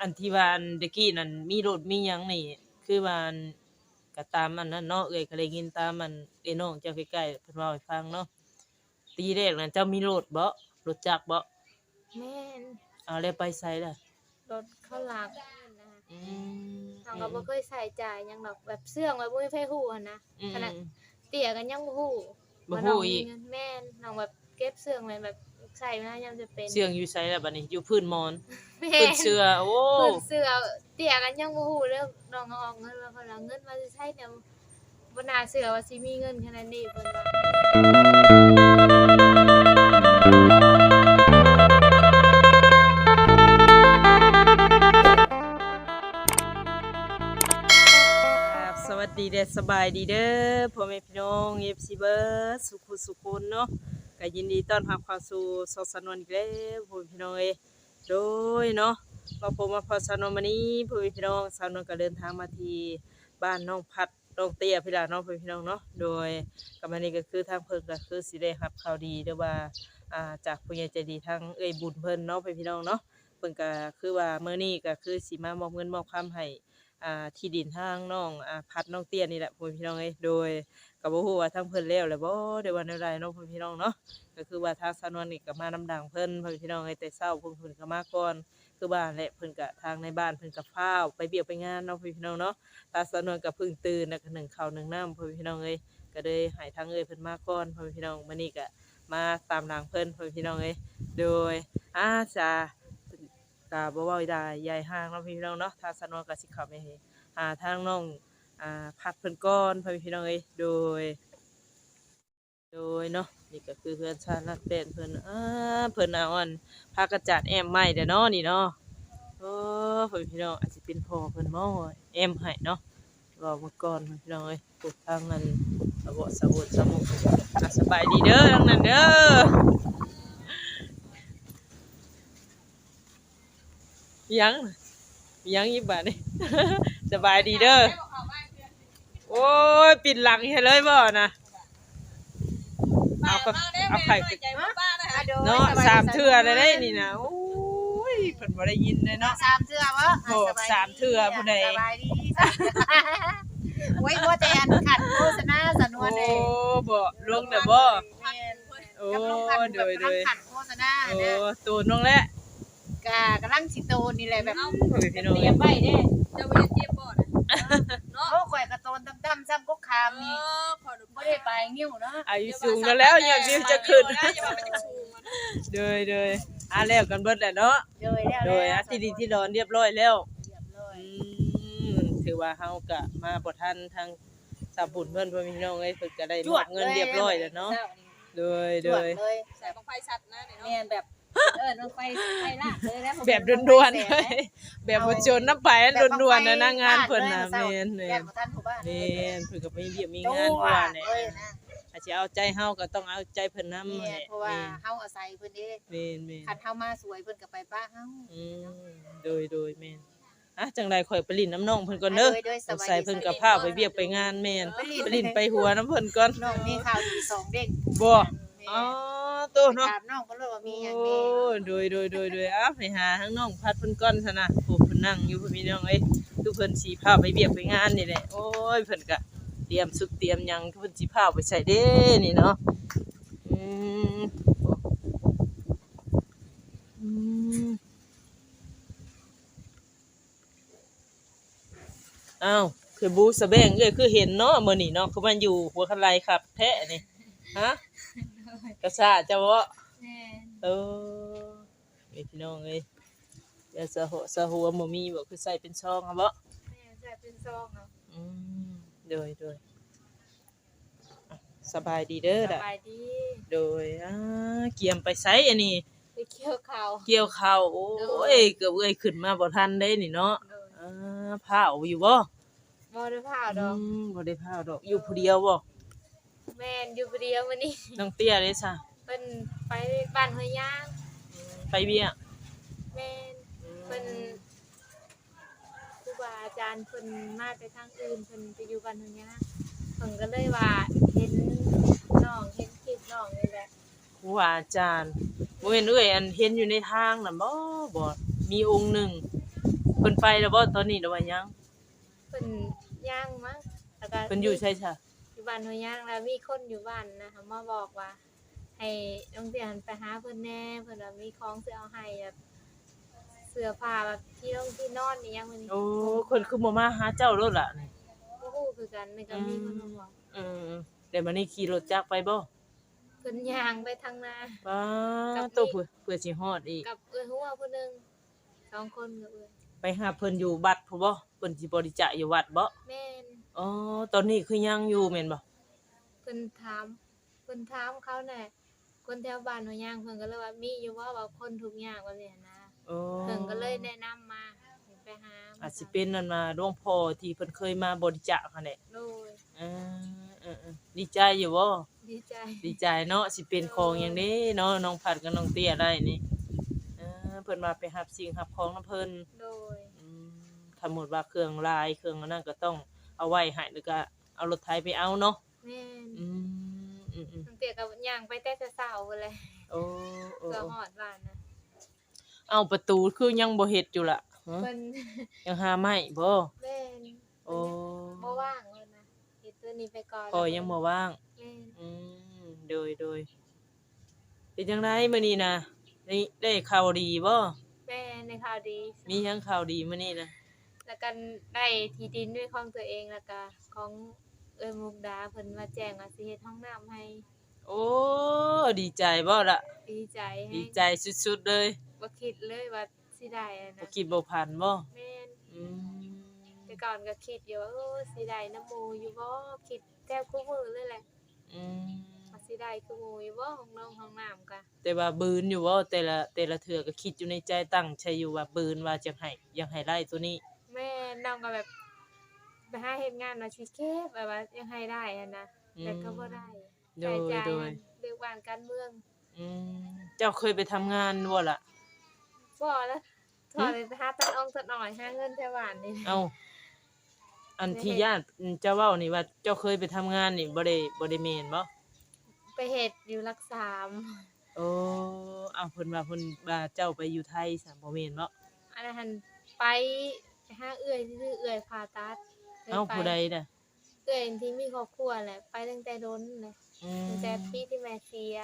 อันที่ว่าอันตะกี้นั่นมีรถมีหยังนี่ คือว่าอันก็ตามอันนั้นเนาะเอ้ยก็ได้ยินตามมันเอ้น้องเจ้าใกล้ๆเพิ่นเว้าให้ฟังเนาะตีแรกนั่นเจ้ามีรถบ่รถจักรบ่แม่นเอาแล้วไปไสล่ะรถเข้าหลักนะอืมทางก็บ่เคยใส่ใจายหยังดอกแบบเสื่องไว้บ่มีไผฮู้หันนะ อืมขนาด เตี๋ยกันยังบ่ฮู้บ่ว่าน้ฮู้งอีกมีเงินแม่นน้องแบบเก็บเสื่องไว้แบบ ใส่มายามจะเป็นเสียงอยู่ไสล่ะบัดนี้อยู่พื้นหมอนแม่พื้นเสื้อโอ้เพิ่นเสื้อเตี๋ยกันยังบ่ฮู้เรื่องน้องเอาออกเงินมาเพิ่นเอาเงินมาสิใช้เนี่ยบ่น่าเชื่อว่าสิมีเงินขนาดนี้เพิ่นว่าครับสวัสดีเด้อสบายดีเด้อพ่อแม่พี่น้อง FC เบิร์ดสุขุสุคนเนาะ ก็ยินดีต้อนรับเข้าสู่สดสนวนอีกแล้วพ่อแม่พี่น้องเอ้โดยเนาะมาพบมาพอสนวนวันนี้พุ่มพี่น้องสาวนวลก็เดินทางมาที่บ้านน้องพัดน้องเตี้ยพี่ล่ะเนาะพ่อแม่พี่น้องเนาะโดยกับมันนี้ก็คือทางเพิ่นก็คือสิได้รับข่าวดีหรือว่าอ่าจากผู้ใหญ่ใจดีทางเอ้ยบุญเพิ่นเนาะพุ่มพี่น้องเนาะเพิ่นก็คือว่าเมื้อนี้ก็คือสิมามอบเงินมอบคำให้อ่าที่ดินทางน้องอ่าพัดน้องเตี้ยนี่แหละพ่อพี่น้องเอ้โดย ก็บ่ฮู้ว่าทางเพิ่นแล้วแหละบ่ได้ว่าแนใดเนาะพ่อพี่น้องเนาะก็คือว่าทางสนวนนี่ก็มานำดังเพิ่นพ่อพี่น้องเอ้แต่เช้าเพิ่นเพิ่นก็มาก่อนคือบ้านแหละเพิ่นก็ทางในบ้านเพิ่นก็ฟ้าวไปเบียกไปงานเนาะพ่อพี่น้องเนาะทาสนวนก็เพิ่งตื่นแล้วก็นึ่งข้าวหนึ่งน้ำพ่อพี่น้องเอ้ยก็เลยให้ทางเอ้ยเพิ่นมาก่อนพ่อพี่น้องมื้อนี้ก็มาตามหลังเพิ่นพ่อพี่น้องเอ้ยโดยอาจาก็บ่เว้าได้ใหญ่ห้างเนาะพี่น้องเนาะทางสนวนก็สิเข้าไปให้อ่าทางน้อง อ่าพัดเพิ่นก้อนพ่อพี่น้องเอ้ยโดย โดยเนาะนี่ก็คือเพื่อนชาตินักเป็นเพิ่นอ่าเพิ่นเอาอันพากระจาดแอมใหม่เด้อเนาะนี่เนาะโอ้พ่อพี่น้องอาจสิเป็นพ่อเพิ่นบ่แอมให้เนาะรอมาก่อนพ่อพี่น้องเอ้ยปลูกทางนั้นสะบดสะบดสะมุกอะสบายดีเด้อทางนั้นเด้อยังยังอีกบานี่ สบายดีเด้อ โอ้ยปิดหลังให้เลยบ่นะเอาก็เอาไข่ไปเนาะสามเทื่อเลยได้นี่นะโอ้ยเพิ่นบ่ได้ยินเลยเนาะสามเทื่อวะโอ้สามเทื่อผู้ใดสบายดีสามเทื่อโอ้ยบ่ใจอันขัดโฆษณาสนวโอ้นเลยบ่ลงแต่บ่แม่นโอ้กับน้องพันธุ์โดแบบยโดกำลังยขัดโฆษณาโอ้เนี่ยตูนลงแล้วกะกำลังสิโตนี่แหละแบบพ่อแม่พี่น้องเตรียมไว้เด้เจ้าบ่ได้เจ็บบ่นะ เนาะโอ้ข่อยกระโตนดำๆซ้ำกกคามเอนี่อขอดูบ่ได้ไปงิ้วเนาะอายุสูงกันแล้วอยากวิวจะขึ้นอย่าว่ามันจะสูงอะนะโดยโดยอะแล้วกันเบิดแหละเนาะโดยแล้วโดยอะที่ดินที่ดอนเรียบร้อยแล้วเรียบร้อยอืมถือว่าเฮาก็มาบ่ทันทางสาบุญเพิ่นเพิ่นพี่น้องเอ้ยเพิ่นก็ได้มอบเงินเรียบร้อยแล้วเนาะโดยจโดวดยเลยใส่บังไฟชัดนะนี่เนาะแม่นแบบ เออลงไปไปลากเลยแล้วแบบด่วนๆเลยแบบบ่จนน้ำไปด่วนๆนะนะงานเพิ่นน่ะแม่นแม่แม่นนบ่ทันผู้บ้านแม่นเพิ่นก็มีเบียบมีโอ้งานว่าแน่เอ้ยนะอาจสิเอาใจเฮาก็ต้องเอาใจเพิ่นนำแม่นเพราะว่าเฮาอาศัยเพิ่นเด้แม่นแม่นคันเฮามาสวยเพิ่นก็ไปป้าเฮาอืมโดยโดยแม่นอะจังไดข่อยไปลิ้นน้ำน้องเพิ่นก่อนเด้อโดยโดยสสงบายสัยดีเพิ่นก็สบายดีพาไปเบียกไปงานแม่นไปลิ้นไปลิ้นไปหัวน้ำเพิ่นก่อนน้องมีข่าวดีสองเด้งบ่อ๋อ โตเนาะถามน้องเพิ่นเลยว่ามีหยังโอ้แน่โดยโดยโดยโดยอ้าไปหาทั้งน้องพัดเพิ่นก่อนซะนะโอ้เพิ่นนั่งอยู่เพิ่นมีน้องเอ้ยคือเพิ่นสิพาไปเบียกไปงานนี่แหละโอ้ยเพิ่นก็เตรียมสุดเตรียมหยังเพิ่นสิพาไปใส่เด้นี่เนาะอืมอืมอ้าวคือบูสะแบงเอ้ยคือเห็นเนาะมื้อนี้เนาะคือมันอยู่หัวคันไลครับแท้นี่ฮะ กระซ่าเจ้าบ่แม่นเออมีพี่น้องเอ้ยอย่าสะหัวสะหัวบ่มีบ่คือใส่เป็นช่องอะบ่แม่นใส่เป็นซองเนาะอืมโดยโดยอะสบายดีเด้อสล่ะบายดีโดยอ่าเกี่ยมไปไสอันนี้ ไปเกี่ยวข้าวเกี่ยวข้าวโอ้ยเกือบเอ้ยขึ้นมาบ่ทันได้นี่เนาะโดยอ่าพาวอยู่บ่บ่ได้พาดอือกมบ่ได้พาวดอกอยู่ผู้เดียวบ่ แม่นอยู่ผู้เดียวมื้อนี้น้องเตี้ยเด้ซะเพิ่นไปบ้านห้วยย่างไปเบี้ยแม่นเพิ่นครูบาอาจารย์เพิ่นมาแต่ทางอื่นเพิ่นไปอยู่บ้านห้วยย่างเพิ่นก็เลยว่าเห็นน้องเห็นคลิปน้องนี่แหละครูอาจารย์บ่แม่นเอ้ยอันเห็นอยู่ในทางน่ะบ่บ่มีองค์หนึ่งเพิ่นไปแล้วบ่ตอนนี้หรือว่ายังเพิ่นย่างมั้งแล้วก็เพิ่นอยู่ใช่ซะ อยู่บ้านหัวย่างแล้วมีคนอยู่บ้านนะคะมาบอกว่า ให้น้องเตียนไปหาเพิ่นแน่เพิ่นว่ามีของสิเอาให้แบบเสื้อผ้าแบบที่น้องที่นอนนี่ยังมื้อนี้โอ้คนคือบ่มาหาเจ้าโลดล่ะนี่บ่ฮู้คือกันนี่ก็มีคนมาบอกเออเดี๋ยวมื้อนี้ขี่รถจักรไปบ่เพิ่นย่างไปทางนาป้ากับตัวนี่เพื่อเพื่อสิฮอดอีกกับเอื้อหัวผู้หนึงสองคนกับเอื้อไปหาเพิ่นอยู่วัดผู้บ่เพิ่นสิบริจาคอยู่วัดบ่แม่น อ๋อ ตอนนี้คือยังอยู่แม่นบ่เพิ่นถามเพิ่นถามเขาแหน่คนแถวบ้านหัวย่างเพิ่นก็เลยว่ามีอยู่บ่ว่าคนทุกข์ยากว่าเนี่ยนะโอ้เพิ่นก็เลยแนะนำมาให้ไปหาอาจสิเป็นนั่นมาหลวงพ่อที่เพิ่นเคยมาบริจาคหั่นแหละโดยเออเออๆดีใจอยู่บ่ดีใจดีใจเนาะสิเป็นของอย่างนี้เนาะน้องผัดกับน้องเตี้ยได้นี่เออเพิ่นมาไปรับสิ่งรับของนํเพิ่นโดย อืมสมมุติว่าเครื่องลายเครื่องอันนั้นก็ต้อง เอาไว้ให้แล้วก็เอารถไถไปเอาเนาะแม่นอืมอืมอืมตั้งแต่กับย่างไปแต่เช้าๆพุ่นเลยโอ้โอ้เพื่อโอ้ฮอดบ้านนะเอาประตูคือยังบ่เฮ็ดอยู่ล่ะฮะเพิ่นยังหาไม้บ่แม่นโอ้บ่ว่างเลยนะเฮ็ดตัวนี้ไปก่อนพอยังบ่ว่าง แม่นอืมโดยโดยเป็นจังไดมื้อนี้นะได้ได้ข่าวดีบ่แม่ในข่าวดี มีหยังข่าวดีมื้อนี้นะ แล้วกันได้ที่ดินด้วยของตัวเองแล้วก็ของเอ้ยมุกดาเพิ่นมาแจ้งว่าสิเฮ็ดห้องน้ำให้โอ้ดีใจบ่ล่ะ ดีใจให้ดีใจสุดๆเลยบ่คิดเลยว่าสิได้อะบ่นะคิดบ่ผ่านบ่แม่นอืมแต่ก่อนก็คิดอยู่ว่าเออสิได้น้ำหมูอยู่บ่คิดแทบคู่มือเลยแหละอืมว่าสิได้คือหมูอยู่บ่ของน้องห้องน้ำก็แต่ว่าบืนอยู่บ่แต่ละแต่ละเทื่อก็คิดอยู่ในใจตั้งใจอยู่ว่าบืนว่าจะให้อยากให้ไล่ตัวนี้ แม่น้องก็แบบไปหาเฮ็ดงานว่าสิเก็บแบบว่ายังให้ได้อะนะอืมแต่ก็บ่ได้โดใจยใจโดยเรื่องบ้านการเมืองอืมเจ้าเคยไปทำงานบ่ล่ะบ่แล้วถอดเลยหาตัดอองตัดหน่อยหาเงินแถวบ้านนี่เอ้าอันไม่ที่เห็นญาติเจ้าเว้านี่ว่าเจ้าเคยไปทำงานนี่บ่ได้บ่ได้แม่นบ่ไปเฮ็ดอยู่รักษามโอ้อ้าวเพิ่นว่าเพิ่นว่าเจ้าไปอยู่ไทยซะบ่แม่นบ่อันนั้นไปไป หาเอื้อยซื่อๆเอื้อยผ่าตัดคยเอ้าไปผู้ใดน่ะเอื้อยที่มีครอบครัวแหละ ไปตั้งแต่โดนเลยอืมตั้งแต่ปีที่แม่เสีย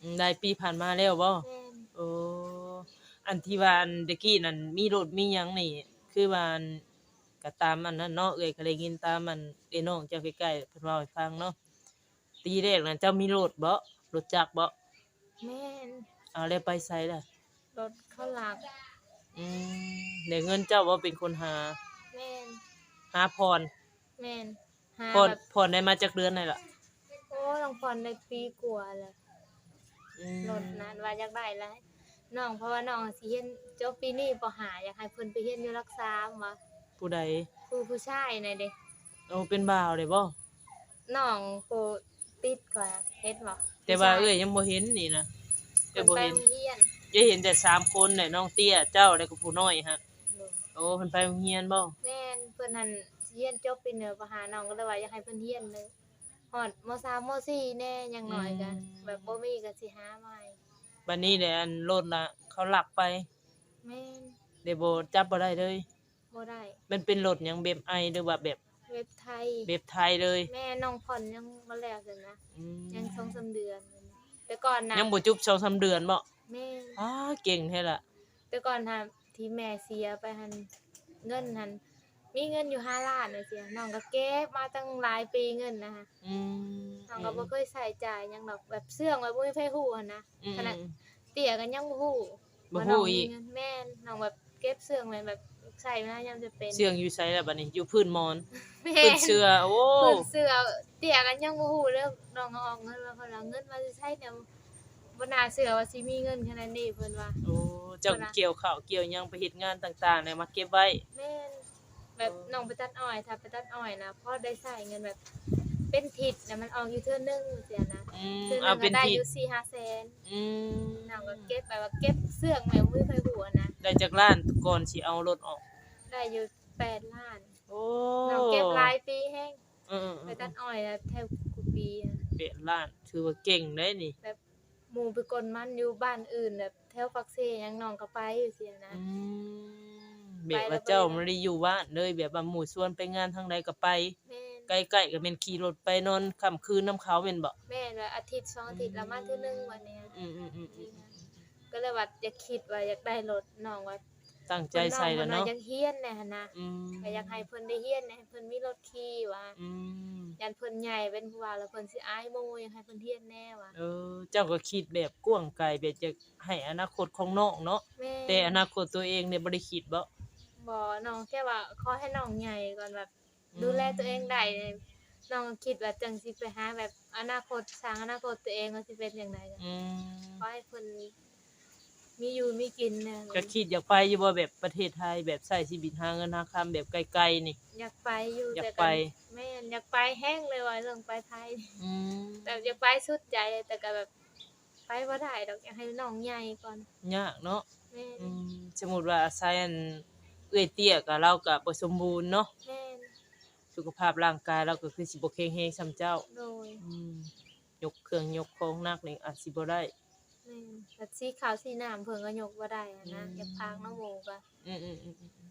อืมได้ปีผ่านมาแล้วบ่แม่นโอ้อันที่ว่าอันตะกี้นั่นมีรถมีหยังนี่ คือว่าอันก็ตามอันนั้นเนาะเอ้ยก็ได้ยินตามมันเอ้น้องเจ้าใกล้ๆเพิ่นเว้าให้ฟังเนาะตีแรกนั่นเจ้ามีรถบ่รถจักรบ่แม่นเอาแล้วไปไสล่ะ รถเข้าหลัก อืมเดี๋ยวเงินเจ้าบ่เป็นคนหา แม่นหาพรแม่นหาพรแบบพรได้มาจากเดือนไหนล่ะโอ้น้องพรได้ปีกว่าแล้วอืมรถนั้นว่าอยากได้แล้วน้องเพราะว่าน้องสิเรียนจบปีนี้บ่หาอยากให้เพิ่นไปเรียนอยู่รักษาว่าผู้ใดผู้ผู้ชายน่ะเด้โอ้เป็นบ่าวได้บ่น้องผู้ติดก่อนเฮ็ดบ่แต่ว่าผู้ชเอ้ยยังบ่เห็นนี่นะแต่เพิ่นบ่ไปเห็น โรงเรียน จะเห็นแต่สามคนน่ะน้องเตี้ยเจ้าแล้วก็ผู้น้อยฮะโอ้เพิ่นไปโรงเรียนบ่แม่นเพิ่นหั่นสิเรียนจบปีเหนือบ่หาน้องก็เลยว่าอยากให้เพิ่นเรียนเลยฮอดมสามมสี่แน่อยังน้อยก็แบบบ่มีก็สิหาใหม่บัดนี้แหละอันรถน่ะเขาลักไปแม่นเดี๋ยวบ่จับบ่ได้เลยบ่ได้มันเป็นรถหยังแบบไอหรือว่าแบบเว็บไทยแบบไทยเลย แม่น้องผ่อนยังบ่แล้วซั่นนะอืมยังสองสามเดือนนั่นนะแต่ก่อนนะยังบ่จุบ2-3เดือนบ่ แม่อ้าเก่งแท้ล่ะ แต่ก่อนน่ะที่แม่เสียไปหันเงินหันมีเงินอยู่ห้าล้านน่ะเสียน้องก็เก็บมาตั้งหลายปีเงินนะคะอืมน้องก็บ่เคยใส่จ่ายหยังดอกแบบเสื่องไว้บ่มีไผฮู้หันนะ อืมขนาด เตี้ยก็ยังบ่ฮู้บ่ว่าน้ฮู้องมีอีกเงินแม่นน้องแบบเก็บเสื่องไว้แบบใส่มายามจะเป็นเสียงอยู่ไสล่ะบัดนี้อยู่พื้นหมอนแม่พื้นเสื้อโอ้พื้นเสื้อเตี้ยก็ยังบ่ฮู้เด้อน้องก็ออกเงินมาเพิ่นเอาเงินมาสิใช้เนี่ย บ่น่าเชื่อว่าสิมีเงินขนาดนี้เพิ่นว่าโอ้เจ้าเกี่ยวข้าวเกี่ยวหยังไปเฮ็ดงานต่างๆเนี่ยมาเก็บไว้ แม่นแบบน้องไปตัดอ้อยถ้าไปตัดอ้อยนะพอได้ใส่เงินแบบ เป็นทิศนะมันออกอยู่เทื่อนึงเสียนะอืมเทื่อนึเอางเป็ก็นได้ที่อยู่สี่ห้าแสนอืมน้องก็เก็บแบบว่าเก็บเสื่องแม่มือไฟหัวนะ ได้จากร้านก่อนสิเอารถออก ได้อยู่แปดล้านโอ้น้องเก็บหลายปีแห้งเออๆๆไปตัดอ้อยนะแทบกูปีอะเป็ดล้านถือว่าเก่งได้นี่แบบห มู่ไปกลมันอยู่บ้านอื่นแบบแถวปักเซยังน้องก็ไปอยู่เสียนะ อืมแบบว่าเจ้าบ่ได้อยู่บ้านเลยแบบว่าหมู่ชวนไปงานทางใดก็ไป แม่นใกล้ๆก็แม่นขี่รถไปนอนค่ำคืนน้ำเขาแม่นบ่แม่นว่าอาทิตย์สองอาทิตย์ละมาเทื่อนึงวันเนี้ยอืมอืมอืมอืมก็เลยว่าอยากคิดว่าอยากได้รถน้องว่า ตั้งใจใส่แล้วพิ่เนาะอยากเฮียนแหน่หั่นนะอืมก็อยากให้เพิ่นได้เฮียนแหน่ให้เพิ่นมีรถขี่ว่าอืมยันเพิ่นใหญ่เป็นผู้ว่าแล้วเพิ่นสิอายหมู่อยากให้เพิ่นเฮียนแน่ว่าเออ เจ้าก็คิดแบบกว้างไกลแบบจะให้อนาคตของน้องเนาะแม่แต่อนาคตตัวเองเนี่ยบ่ได้คิดบ่บ่น้องแค่ว่าขอให้น้องใหญ่ก่อนแบบดูแลตัวเองได้เนี่ยน้องคิดว่าจังสิไปหาแบบอนาคตสร้างอนาคตตัวเองว่าสิเป็นจังไดก็อืมขอให้เพิ่น มีอยู่มีกินเนี่ยก็คิดอยากไปอยู่บ่แบบประเทศไทยแบบใช้ชีวิตหาเงินหาคำแบบไกลๆนี่ อยากไปอยู่อยากแต่ไป แม่นอยากไปแห้งเลยว่าเรื่องไปไทย อืมแบบอยากไปสุดใจแต่ก็แบบ ไปบ่ได้ดอกอยากให้น้องใหญ่ก่อนยากเนาะแม่นอืมสมมุติว่าอาศัยอันเอื้อยเตี้ยก็เราก็บ่สมบูรณ์เนาะแม่นสุขภาพร่างกายเราก็คือสิบ่แข็งแรงส่ำเจ้าโดยอืมยกเครื่องยกของหนักนี่อาจสิบ่ได้ แม่นแต่สีขาวสีน้ำเพิ่นก็ยกบ่ได้อะนะอืม อยากพากน้องหมูก็อืมอืมอืมอืมอืม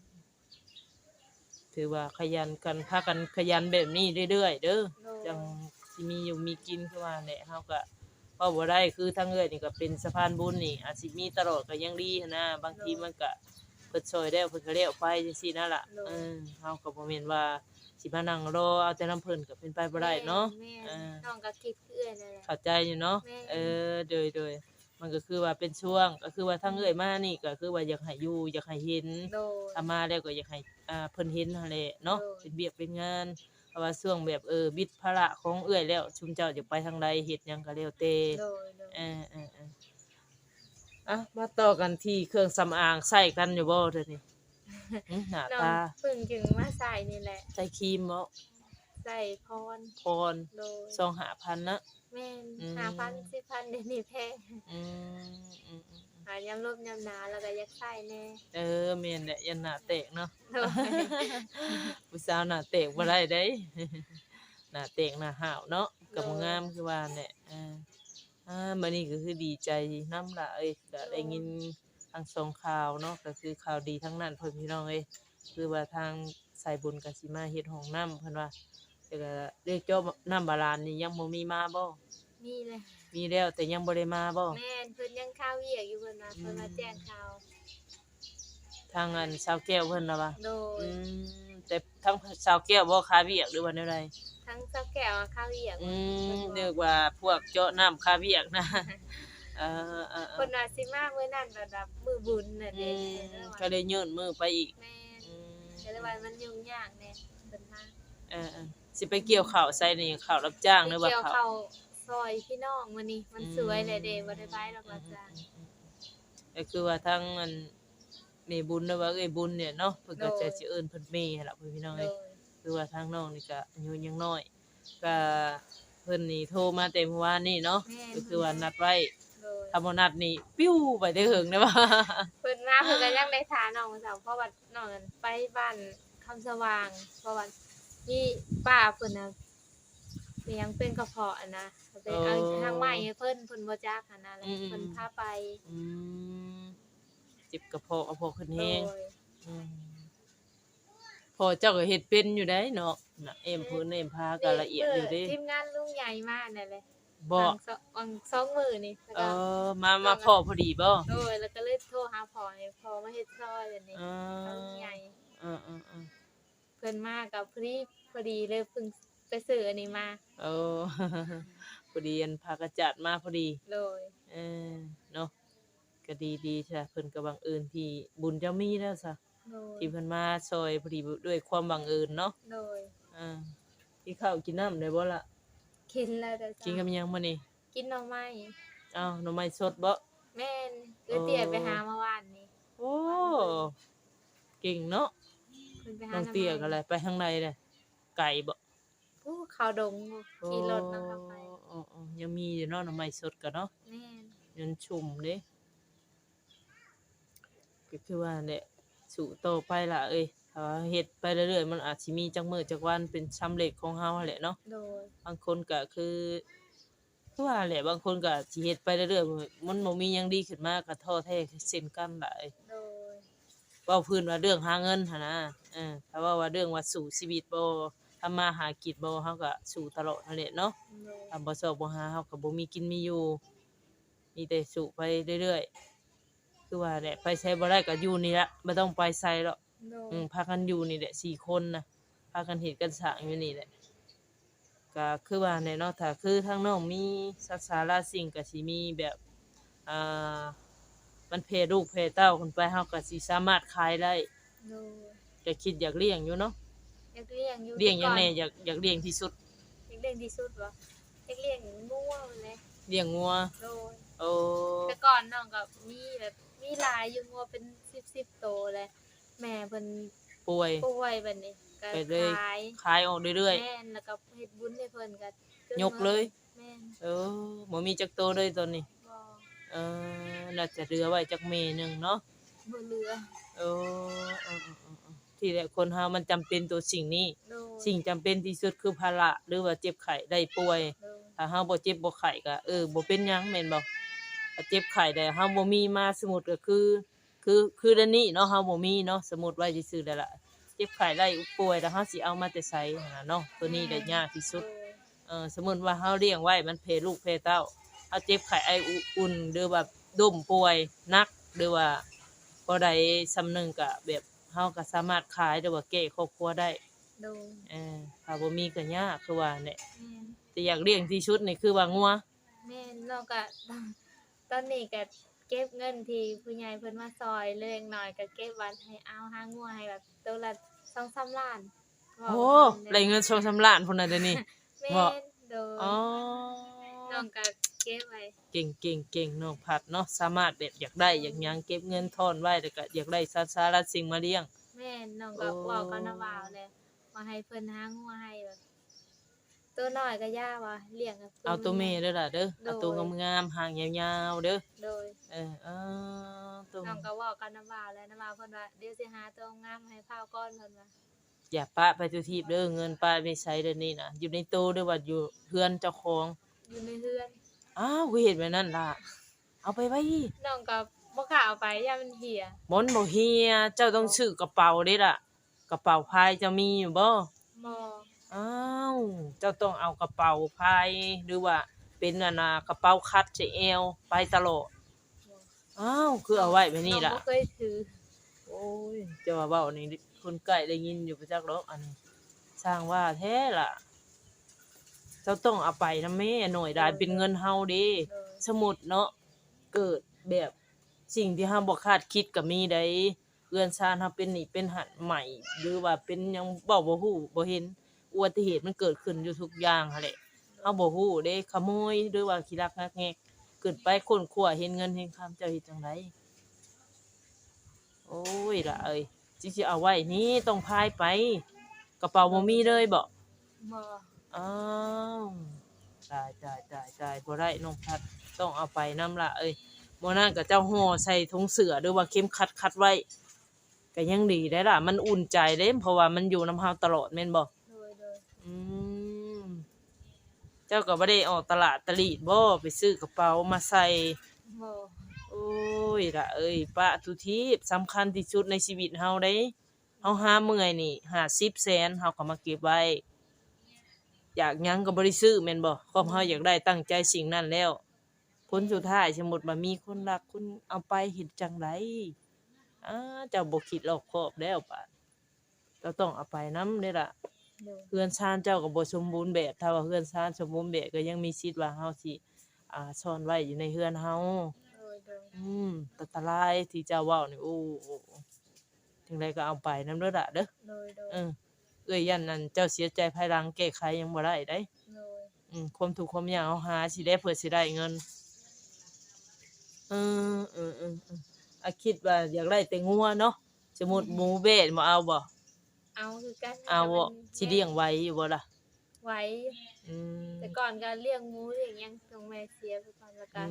ถือว่าขยันกันพากันขยันแบบนี้เรื่อยๆเด้อ โดยจังสิมีอยู่มีกินคือว่าแหละเฮาก็เว้าบ่ได้คือทางเอ้อยนี่ก็เป็นสะพานบุญนี่อาจสิมีตลอดก็ยังดีหั้นนะบางทีมันก็เพิ่นช่วยแล้วเพิ่นก็แล้วไปจังซี่นั่นล่ะเออเฮาก็บ่แม่นว่าสิมานั่งรอเอาแต่น้ำเพิ่นก็เป็นไปบ่ได้เนาะ แม่นเออ น้องก็คิดคือเอื้อยนั่นแหละ เข้าใจอยู่เนาะแม่ เออโดยโดย มันก็คือว่าเป็นช่วง ก็คือว่าทางเอ้อยมานี่ก็คือว่าอยากให้อยู่อยากให้เห็นโดย ถ้ามาแล้วก็อยากให้อ่าเพิ่นเห็นนั่นแหละเนาะเออเป็นเบียกเป็นงานเพราะว่าช่วงแบบเออบิดภาระของเอื้อยแล้วชุมเจ้าจะไปทางใดเฮ็ดหยังก็แล้วแต่ โดยโดย เออเออเอออะมาต่อกันที่เครื่องสำอางใส่กันอยู่บ่เด้อนี่หึหน้าน้องตาเพิ่งถึงมาใส่นี่แหละ ใส่ครีมบ่ใส่พรพรโดยซอง5,000นะ แม่นอืมห้าพันสิบพันเดี๋ยวนี้แพงอืมอืมอืมหายามลบยามหนาวแล้วก็อยากใส่แน่เออแม่นแหละยันหน้าแตกเนาะ โดยผู้สาวหน้าเตกบ่ได้เด้ หน้าเตกหน้าห้าวเนาะก็บ่งามคือว่าแหละอ่าอ่ามื้อนี้ก็คือดีใจนำล่ะเอ้ยก็ได้ยินทั้งสองข่าวเนาะก็คือข่าวดีทั้งนั้นเพิ่นพี่น้องเอ้ยคือว่าทางสายบุญก็สิมาเฮ็ดห้องน้ำเพิ่นว่า แต่ก็เรียกเจ้าน้ำบาดาลนี่ยังบ่มีมาบ่มีเลยมีแล้วแต่ยังบ่ได้มาบ่แม่นเพิ่นยังข้าวเวียกอยู่เพิ่นมาเพิ่นมาแจ้งข่าวทางอันสาวแก้วเพิ่นน่ะว่าโดยอืมแต่ทางสาวแก้วบ่คาเวียกหรือว่าแนวใดทั้งเจ้าแก้วอะข้าวเวียกอืเพิ่มนเรีว่ายกว่าพวกเจาะน้ำคาเวียกนะเออเออเอเพิ่อนว่าสิมามื้อนั้นระดับมือบุญน่ะอืเด้มก็เลยยื่นมือไปอีกแม่นอืมก็เลยว่ามันยุ่งยากแน่เพิ่นมา เออเออ สิไปเกี่ยวข้าวใส่นี่ข้าวรับจ้างหรือว่าเกี่ยวข้าวเข้าซอยพี่น้องมื้อนี้มันสวยเลยเด้บ่ได้ไปหรอกล่ะจ้าก็คือว่าทั้งอันเมบุญหรือว่าเอ้ยบุญเนี่ยเนาะเพิ่นก็โดยจะสิเอิ้นเพิ่นเมหั่นล่ะเพิ่นพี่น้องโดเอ้ย ยคือว่าทางน้องนี่ก็อายุยังน้อยก็เพิ่นนี่โทรมาแต่เมื่อวานนี่เนาะแม่น ก็คือว่านัดไว้โดยถ้าบ่นัดนี่ปิ้วไปได้เหิงได้บ่เพิ่นมาเพิ่นก็ยังได้ถาน้องสาวเพราะว่าน้องนั้นไปบ้านคำสว่างเพราะว่า มีป้าเพิ่นน่ะเลี้ยงเป็นกระเพาะอะนะไปเอาทางใหม่ให้เพิ่นเพิ่นบ่จักหันนะแล้วเพิ่นพาไปอืมเจ็บกระเพาะกระเพาะขึ้นโดแฮงย อืมพอเจ้าก็เฮ็ดเป็นอยู่ได้เนาะน่ะเอ็มพื้นเอ็มพาก็ละเอียดอยู่เด้ทีมงานลุงใหญ่มากนั่นแหละบ่วางสองวางสองมือนี่แล้วเอก็อ มามาพ่อพอดีบ่โดยแล้วก็เลยโทรหาพ่อให้พ่อมาเฮ็ดซอยอันนี้อ่าลุงใหญ่ เออเออเออเพิ่นมากับพอดีพอดีเลยเพิ่งไปซื้ออันนี้มาเออพอดีอันพากระจัดมาพอดี โดยเออเนาะก็ดีดีใช่เพิ่นก็บังเอิญที่บุญเจ้ามีแล้วซะโดยที่เพิ่นมาซอยพอดีด้วยความบังเอิญเนาะโดยอ่ากินข้าวกินน้ำได้บ่ล่ะกินแล้วเด้อจ้ะกินกับหยังมื้อนี้กินหน่อไม้อ้าวหน่อไม้สดบ่แม่นเอื้อเตี้ยไปหาเมื่อวานนี้โอ้เก่งเนาะเพิ่นไปหาน้องเตี้ยก็เลยไปทางใดเลยไก่บ่ผู้เขาดงขี่รถนำเขาไปอ๋ออ๋อยังมีอยู่เนาะหน่อไม้สดก็เนาะแม่นยันชุ่มเด้ก็คือว่าเนี่ยสู่ต่อไปล่ะเอ้ยถ้าว่าเฮ็ดไปเรื่อยๆมันอาจสิมีจักมื้อจักวันเป็นสำเร็จของเฮาแหละเนาะ โดยบางคนก็คือคือว่าแหละบางคนก็สิเฮ็ดไปเรื่อยๆมันบ่มีหยังดีขึ้นมาก็ท้อแท้เช่นกันล่ะเอ้ยโดยเว้าพื้นว่าเรื่องหาเงินหั่นนะเออถ้าว่าว่าเรื่องว่าสู่ชีวิตบ่ทำมาหากินบ่เฮาก็สู่ตลอดนั่นแหละเนาะโดยถ้าบ่ชอบบ่หาเฮาก็บ่มีกินมีอยู่ มีแต่สู่ไปเรื่อยๆคือว่าแหละไปใช้บ่ได้ก็อยู่นี่ละบ่ต้องไปไสหรอกโดยอืมพากันอยู่นี่แหละสี่คนนะพากันเฮ็ดกันสร้างอยู่นี่แหละก็คือว่าในเนาะถ้าคือทางน้องมีสักษาราสิ่งก็สิมีแบบอ่า มันเพลูกเพเต้าคนไปเฮาก็สิสามารถขายได้โดยจะคิดอยากเลี้ยงอยู่เนาะอยากเลี้ยงอยู่เลี้ยงยังก่แน่อยากอยากเลี้ยงที่สุดอยากเลี้ยงที่สุดบ่อยากเลี้ยงงัวเลยเลี้ยงงัวโดยโอ้แต่ก่อนน้องก็มีแบบมีหลายอยู่งัวเป็น10ๆโตเลย แม่เพิ่นป่วย ป่วยบัดนี้ก็ไปเลย ขายขายออกเรื่อยแม่นแล้วก็เฮ็ดบุญให้เพิ่นก็จนยกเลย แม่นๆเออบ่มีจักโตเลยตอนนี้บ่ เออ น่าจะเหลือไว้จักเมหนึงเนาะบ่เหลือเออเออเออเออเออที่แหละคนเฮามันจำเป็นตัวสิ่งนี้ โดยสิ่งจำเป็นที่สุดคือภาระหรือว่าเจ็บไข้ได้ป่วย โดยถ้าเฮาบ่เจ็บบ่ไข้ก็เออบ่เป็นหยังแม่นบ่ถ้าเจ็บไข้ได้เฮาบ่มีมาสมมุติก็คือ คือคือเดี๋ยวนี้เนาะเฮาบ่มีเนาะสมมุติไว้ซื่อๆได้ละเจ็บไข้ได้ป่วยแล้วเฮาสิเอามาแต่ไสหั่นน่ะเนาะตัวนี้ได้ยากที่สุดโดยเออสมมุติว่าเฮาเลี้ยงไว้มันเพลูกเพเต้าเฮาเจ็บไข้ไออุ่นหรือว่า ดมป่วยหนักหรือว่าบ่ได้สำนึงก็แบบเฮาก็สามารถขายหรือว่าแก้ครอบครัวได้โดยเออถ้าบ่มีก็ยากคือว่าเนี่ยแม่นแต่อยากเลี้ยงที่ชุดนี่คือว่างัวแม่นน้องก็ตอนนี้ก็เก็บเงินที่ผู้ใหญ่เพิ่นมาซอยเล็กน้อยก็เก็บไว้ให้เอาหางัวให้แบบตัวละ2-3ล้านโอ้ได้เงิน2 3ล้านพุ่นน่ะเดี๋ยวนี้ แม่บ่ นโดย อ๋อ น้องก็เก็บไว้เก่งเก่งเก่งน้องพัดเนาะสามารถแบบอยากได้อยากหยังเก็บเงินทอนไว้แล้วก็อยากได้สาสารัดสิ่งมาเลี้ยง แม่นน้องก็โอ้เว้ากับน้าบ่าวเลยว่าให้เพิ่นหางัวให้แบบตัวน้อยก็ย่าว่าเลี้ยงกับเอาตัวแม่เด้อล่ะเด้อเอาตัวโดย งามๆหางยาวๆเด้อโดย เออเออตัวน้องก็เว้ากับน้าบ่าวแล้วน้าบ่าวเพิ่นว่าเดี๋ยวสิหาตัวงามให้พาวก่อนเพิ่นว่าอย่าปะไปทุกทีเด้อเงินป้าไม่ใช้เด้อนี่นะอยู่ในตู้หรือว่าอยู่เฮือนเจ้าของอยู่ในเฮือน อ้าวกูเห็นไว้นั่นล่ะ เอาไปไว้น้องก็บ่กล้าเอาไปย่ามันเหี่ยหมอนบ่เฮียเจ้าต้องซื้อกระเป๋าเด้ล่ะ กระเป๋าพายเจะมีอยู่บ่บ่อ้าวเจ้าต้องเอากระเป๋าพายหรือว่าเป็นอันน่ะกระเป๋าคัดใส่เอวไปตลอดอ้าวคือเอาไว้ไว้นี่ล่ะ องบ่เคยถือโอ้ยเจะว่าเว้านี่คนใกล้ได้ยินอยู่ประจักษ์ดอกอันนี้สร้างว่าแท้ล่ะ เจ้าต้องเอาไปนะแม่หน่อยได้เป็นเงินเฮาเด้โดยสมุดเนาะเกิดแบบสิ่งที่เฮาบ่คาดคิดก็มีได้เอื้อนซานเฮาเป็นนี่เป็นหันใหม่ หรือว่าเป็นหยังเว้าบ่ฮู้บ่เห็นอุบัติเหตุมันเกิดขึ้นอยู่ทุกอย่างหั่นแหละเฮาบ่ฮู้เด้ขโมยหรือว่าขี้รักงักแงกเกิดไปคนขัวเห็นเงินเห็นคำเจ้าเฮ็ดจังไดโอ้ยล่ะเอ้ยจิสิเอาไว้นี่ต้องพายไป กระเป๋าบ่มีเลยบ่ บ่ อ้าวตายตายตายตายบ่ได้น้องพัดต้องเอาไปน้ำละเอ้ยบ่นั่นก็เจ้าห่อใส่ถุงเสือหรือว่าเข็มขัดคัดไว้ก็ยังดีได้ล่ะ มันอุ่นใจเด้เพราะว่ามันอยู่น้ำเฮาตลอดแม่นบ่โดยโดยอืมเจ้าก็บ่ได้ออกตลาดตลีดบ่ไปซื้อกระเป๋ามาใส่บ่โอ้ยล่ะเอ้ยป้าทุทีปสำคัญที่สุดในชีวิตเฮาเด้เฮาหาเมื่อยนี่50แสนเฮาก็มาเก็บไว้ อยากหยังก็บ่ได้ซื้อแม่นบ่ครอบเฮาอยากได้ตั้งใจสิ่งนั้นแล้ว ผลสุดท้ายสมมุติว่ามีคนรักคุณเอาไปเฮ็ดจังไดอ้าเจ้าบ่คิดรอบคอบแล้วป่ะเจ้าต้องเอาไปนำเด้ล่ะ โดยเฮือนชานเจ้าก็บ่สมบูรณ์แบบ ถ้าว่าเฮือนชานสมบูรณ์แบบก็ยังมีสิทธิ์ว่าเฮาสิอ่าซ่อนไว้อยู่ในเฮือนเฮา โดยโดยอืมอันตรายที่เจ้าเว้านี่โอ้โอ้ถึงใดก็เอาไปนำเด้อล่ะเด้อโดยโดย เออ เอ้ยยันนั่นเจ้าเสียใจภายหลังแก้ไขยังบ่ได้ได้โดยอืมความถูกข์ความยากเอาหาสิได้เพื่อสิได้เงินเออเออเออเอออะคิดว่าอยากได้แต่งัวเนาะสมมุติหมูเบ้บ่เอาบ่เอาคือกันเอาบ่แต่มันสิเลี้ยงไว้อยู่บ่ล่ะไว้ อืมแต่ก่อนก็เลี้ยงหมูเลี้ยงหยังตรงแม่เสียไปก่อนแล้วก็อื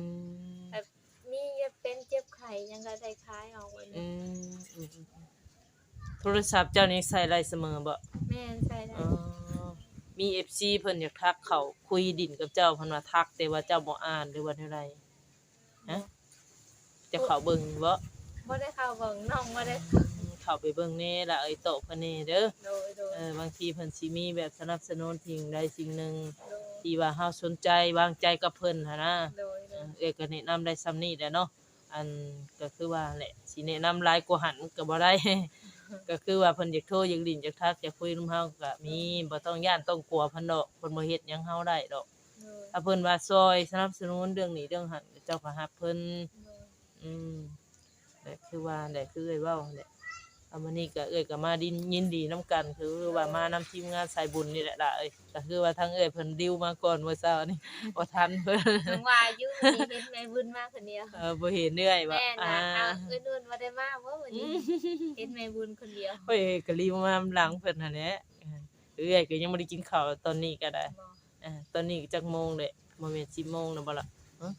มแบบมีเป็นเจ็บไข้ยังก็ได้คลายออกไว้อืนะมอืมอืม โทรศัพท์เจ้านี่ใส่ไรเสมอบ่แม่นใส่ได้อ๋อมี FC เพิ่นอยากทักเขาคุยดินกับเจ้าเพิ่นว่าทัก แต่ว่าเจ้าบ่อ่านหรือว่าเท่าใดฮะจะเข้าเบิ่งบ่บ่ได้เข้าเบิ่งน้องบ่ได้เข้าไปเบิ่งแหน่ละเอ้ยโตะเพิ่นนี่เด้อโดยโดยเออบางทีเพิ่นสิมีแบบสนับสนุนสิ่งใดสิ่งหนึ่งโดยที่ว่าเฮาสนใจวางใจกับเพิ่นหั่นนะโดยโดเอยอเอ้ยก็แนะนำได้ซ้ำนี้แหละเนาะอันก็คือว่าแหละสิแนะนำหลายกว่าหันก็บ่ได้ ก็คือว่าเพิ่นอยากโทรอยากลิ้นอยากทักอยากคุยนำเฮาก็มีบ่ต้องย่านต้องกลัวเพิ่นดอกเพิ่นบ่เฮ็ดหยังเฮาได้ดอกโดยถ้าเพิ่นว่าซอยสนับสนุนเรื่องนี้เรื่องหันเจ้าก็รับเพิ่นโดยอืมแต่คือว่าแต่คือเอ้ยเว้าแหละเอามานี่ก็เอ้ยก็มาดินยินดีนํกัน คือว่ามานำทีมงานสายบุญนี่แหละล่ะเอ้ยก็คือว่าทั้งเอ้ยเพิ่นดิวมาก่อนเมื่อเช้านี่บ่ทันเพิ่นถึงว่าอยู่นี่เห็นแม่บุญมากคนเดียวเออบ่เห็นเหนื่อยว่าแม่อ่านะเอาเอื้อนๆมาได้มากว่าวันนี้เห็นแม่บุญคนเดียวเฮ้ยก็รีบมาหลังเพิ่นหั่นแหละเอ้ยก็ยังบ่ได้กินข้าวตอนนี้ก็ได้บอกอ่าตอนนี้จักโมงเด้บ่แม่น10โมงแล้วบ่ล่ะฮะ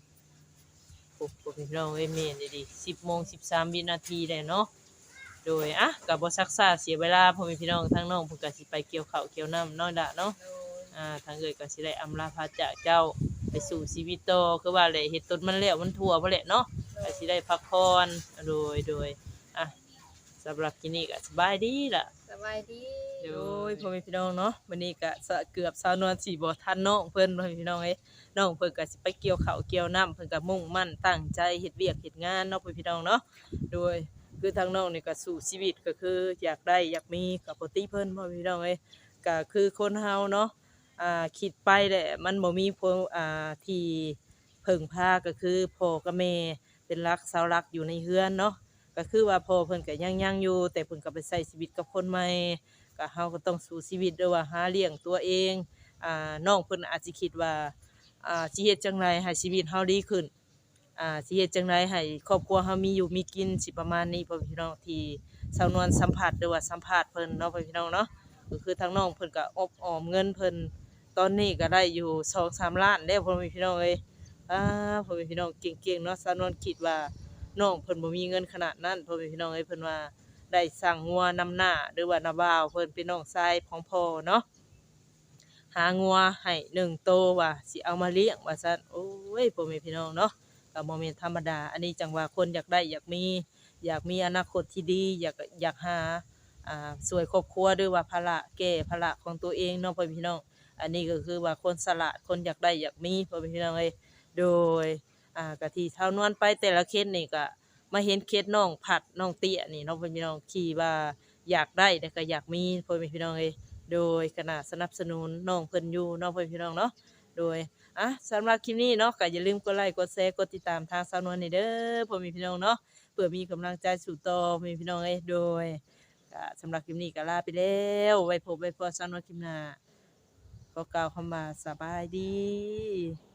โอ้โหพี่น้องเอ้ยแม่นดีๆ10โมง13วินาทีได้เนาะ โดยอะก็บ่ซักซ่าเสียเวลาพ่อแม่พี่น้องทั้งน้องเพิ่นก็สิไปเกี่ยวข้าวเกี่ยวน้ำเนาะล่ะเนาะโดยอ่าทางเอ่ยก็สิได้อำลาพาจากเจ้าไปสู่ชีวิตต่อคือว่าแหละเฮ็ดต้นมันแล้วมันทั่วบ่แหละเนาะก็สิได้พักผ่อนโดยโดยอะสำหรับที่นี่ก็สบายดีล่ะ สบายดีโดยพ่อแม่พี่น้องเนาะวันนี้ก็สะเกือบสาวนวลสิบ่ทันน้องเพิ่นพ่อแม่พี่น้องเอ้ยน้องเพิ่นก็สิไปเกี่ยวข้าวเกี่ยวน้ำเพิ่นก็มุ่งมั่นตั้งใจเฮ็ดเวียกเฮ็ดงานเนาะพ่อแม่พี่น้องเนาะโดย คือทางน้องนี่ก็สู่ชีวิตก็คืออยากได้อยากมีกับปติเพิ่นพ่อแม่พี่น้องเอ้ยก็คือคนเฮาเนาะอ่าคิดไปแหละมันบ่มีพวอ่าที่เพิ่งพาก็คือพ่อกับแม่เป็นรักสาหลักอยู่ในเฮือนเนาะก็คือว่าพ่อเพิ่นก็ยังยังอยู่ แต่เพิ่นก็ไปใช้ชีวิตกับคนใหม่ก็เฮาก็ต้องสู้ชีวิตด้วยว่าหาเลี้ยงตัวเองอ่าน้องเพิ่นอาจสิคิดว่าอ่าสิเฮ็ดจังไดให้ชีวิตเฮาดีขึ้น อ่าสิเฮ็ดจังไดให้ครอบครัวเฮามีอยู่มีกินสิประมาณนี้พ่อพี่น้องที่สาวนวลสัมผัสหรือว่าสัมภาษณ์เพิ่นเนาะพ่อพี่น้องเนาะก็คือทางน้องเพิ่นก็อบออมเงินเพิ่นตอนนี้ก็ได้อยู่สองสามล้านแล้พ่อแม่พี่น้องเอ้ยอ่าพ่อแม่พี่น้องเก่งๆเนาะสาวนวลคิดว่าน้องเพิ่นบ่มีเงินขนาดนั้นพ่อแม่พี่น้องเอ้ยเพิ่นว่าได้สั่งงัวนำหน้าหรือว่านาบ่าวเพิ่นเป็นน้องชายของพ่อเนาะหางัวให้หนึ่งโตวว่าสิเอามาเลี้ยงว่าซั่นโอ้ยพ่อแม่พี่น้องเนาะ ก็บ่แม่นธรรมดา อันนี้จังว่าคนอยากได้อยากมี อยากมีอนาคตที่ดี อยากอยากหาอ่าสวยครอบครัวด้วยว่าภาระแก้ภาระของตัวเองเนาะพ่อแม่พี่น้อง อันนี้ก็คือว่าคนสละคนอยากได้อยากมีพ่อแม่พี่น้องเอ้ยโดยอ่ากะที่เท่านวลไปแต่ละเคสนี่ก็มาเห็นเคสน้องผัดน้องเตี้ยนี่น้องพ่อแม่พี่น้องขี่ว่าอยากได้แต่ก็อยากมีพ่อแม่พี่น้องเอ้ยโดยขณะสนับสนุนน้องเพิ่นอยู่น้องพ่อแม่พี่น้องเนาะโดย อะสำหรับคลิปนี้เนาะก็อย่าลืมกดไลค์กดแชร์กดติดตามทางสาวนวลนี่เด้อพ่อแม่พี่น้องเนาะเพื่อมีกำลังใจสู่ต่อพ่อแม่พี่น้องเอ้ยโดยก็สำหรับคลิปนี้ก็ลาไปแล้วไว้พบไว้พอสาวนวลคลิปหน้าก็กล่าวคำว่าสบายดี